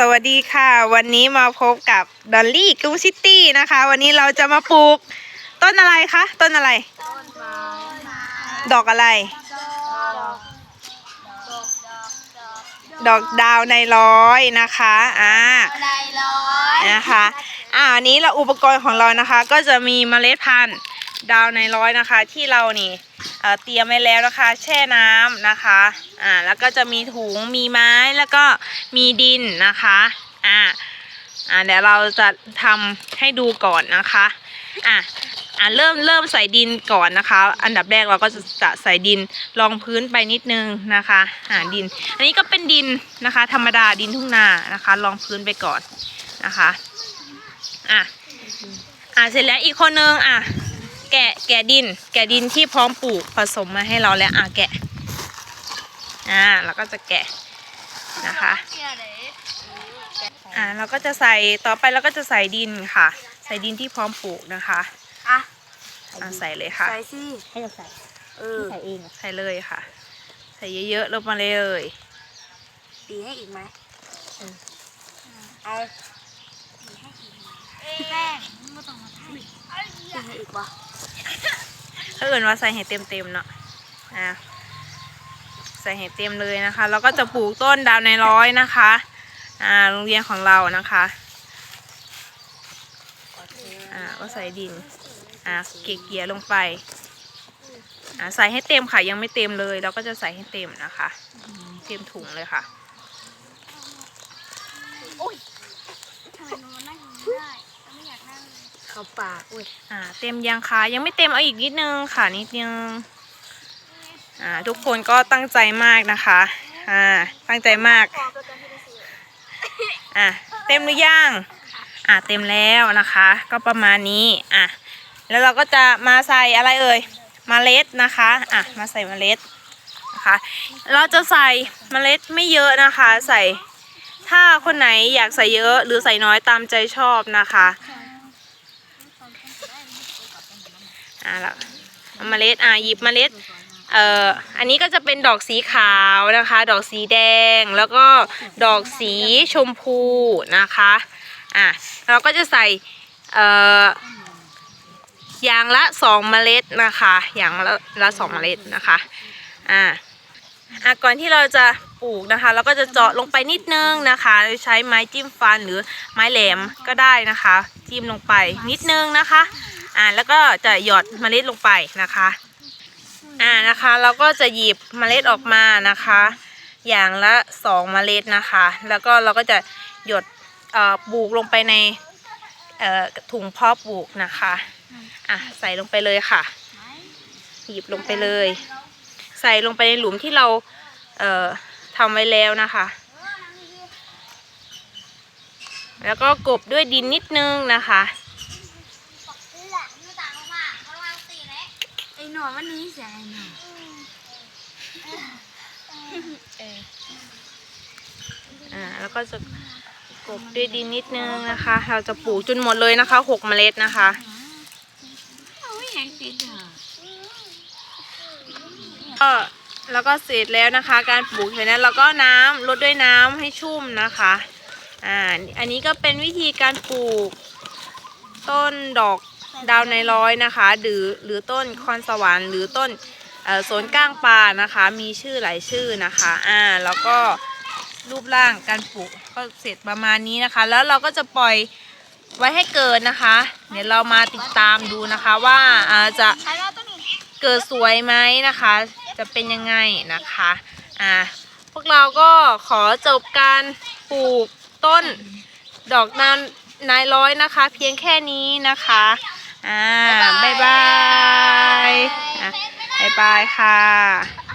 สวัสดีค่ะ วันนี้มาพบกับดอลลี่กรุงซิตี้นะคะ วันนี้เราจะมาปลูก ต้นอะไรคะ ต้นอะไร ดอกอะไร ดอกดาวในร้อยนะคะอ่าในร้อยนะคะอ่าอันนี้เราอุปกรณ์ของเรานะคะ ก็จะมีเมล็ดพันธุ์ดาวในร้อยนะคะ ที่เรานี่ เตรียมไว้แล้วนะคะ แช่น้ำนะคะอ่าแล้วก็จะมีถุงมีไม้แล้วก็มีดินนะคะอ่าอ่าเดี๋ยวเราจะทำให้ดูก่อนนะคะอะอ่าเริ่มเริ่มใส่ดินก่อนนะคะ อันดับแรกเราก็จะจะใส่ดินรองพื้นไปนิดนึงนะคะอ่าดิน อันนี้ก็เป็นดินนะคะ ธรรมดาดินทุ่งนานะคะรองพื้นไปก่อนนะคะอะอะเสร็จแล้วอีกคนนึงอะ แกะแกะดิน แกะดินที่พร้อมปลูกผสมมาให้เราแล้วอะแกะอ่าแล้วก็จะแกะนะคะอ่าเราก็จะใส่ต่อไปเราก็จะใส่ดินค่ะ ใส่ดินที่พร้อมปลูกนะคะอะอะใส่เลยค่ะใส่สิให้เราใส่เออใส่เองอะใส่เลยค่ะ ใส่เยอะๆลงมาเลยตีให้อีกไหมเออเอาแป้งไม่ต้องมาตีให้อีกวะ ถ้าเกิดว่าใส่ให้เต็มๆเนาะอะใส่ให้เต็มเลยนะคะ แล้วก็จะปลูกต้นดาวในร้อยนะคะ อ่าโรงเรียนของเรานะคะอ่าก็ใส่ดินอ่าเกลี่ยลงไปอ่าใส่ให้เต็มค่ะยังไม่เต็มเลย เราก็จะใส่ให้เต็มนะคะ เต็มถุงเลยค่ะ ทำไมนอนนั่งไม่ได้ไม่อยากนั่ง เข้าปากอุ้ยอ่า เต็มยังคะยังไม่เต็มเอาอีกนิดนึงค่ะนิดนึงอ่าทุกคนก็ตั้งใจมากนะคะอ่าตั้งใจมากอะเต็มหรือยังอะเต็มแล้วนะคะ ก็ประมาณนี้อะแล้วเราก็จะมาใส่อะไรเอ่ยมเมล็ดนะคะอะมาใส่มเมล็ดนะคะ เราจะใส่มเมล็ดไม่เยอะนะคะ ใส่ถ้าคนไหนอยากใส่เยอะหรือใส่น้อยตามใจชอบนะคะ อะแล้วเอาเมล็ดอะหยิบเมล็ดเอ่ออันนี้ก็จะเป็นดอกสีขาวนะคะ ดอกสีแดงแล้วก็ดอกสีชมพูนะคะอะเราก็จะใส่เอ่ออย่างละสองเมล็ดนะคะ อย่างละละสองเมล็ดนะคะอะอะก่อนที่เราจะ ปลูกนะคะเราก็จะเจาะลงไปนิดนึงนะคะ ใช้ไม้จิ้มฟันหรือไม้แหลมก็ได้นะคะ จิ้มลงไปนิดนึงนะคะอ่าแล้วก็จะหยอดเมล็ดลงไปนะคะอ่านะคะเราก็จะหยิบเมล็ดออกมานะคะ อย่างละสองเมล็ดนะคะ แล้วก็เราก็จะหยดเอ่อปลูกลงไปในเอ่อถุงเพาะปลูกนะคะอะใส่ลงไปเลยค่ะ หยิบลงไปเลย ใส่ลงไปในหลุมที่เราเอ่อ ทำไว้แล้วนะคะ แล้วก็กบด้วยดินนิดนึงนะคะไอ้หนอนวันนี้เสียงไอ้หนอนอ่าแล้วก็จะกบด้วยดินนิดนึงนะคะ เราจะปลูกจนหมดเลยนะคะหกเมล็ดนะคะเอาไม่อยากติดอะก็ แล้วก็เสร็จแล้วนะคะ การปลูกเสร็จแล้วเราก็น้ำลดด้วยน้ำให้ชุ่มนะคะอ่าอันนี้ก็เป็นวิธีการปลูก ต้นดอกดาวในร้อยนะคะ หรือหรือต้นคอนสวรรค์หรือต้นเอ่อสวนก้างปลานะคะ มีชื่อหลายชื่อนะคะอ่าแล้วก็รูปร่างการปลูกก็เสร็จประมาณนี้นะคะ แล้วเราก็จะปล่อยไว้ให้เกิดนะคะ เดี๋ยวเรามาติดตามดูนะคะว่าอาจะเกิดสวยไหมนะคะ จะเป็นยังไงนะคะอ่าพวกเราก็ขอจบการปลูกต้นดอกนานนายร้อยนะคะ เพียงแค่นี้นะคะอ่าบ๊ายบายอะบ๊ายบายค่ะ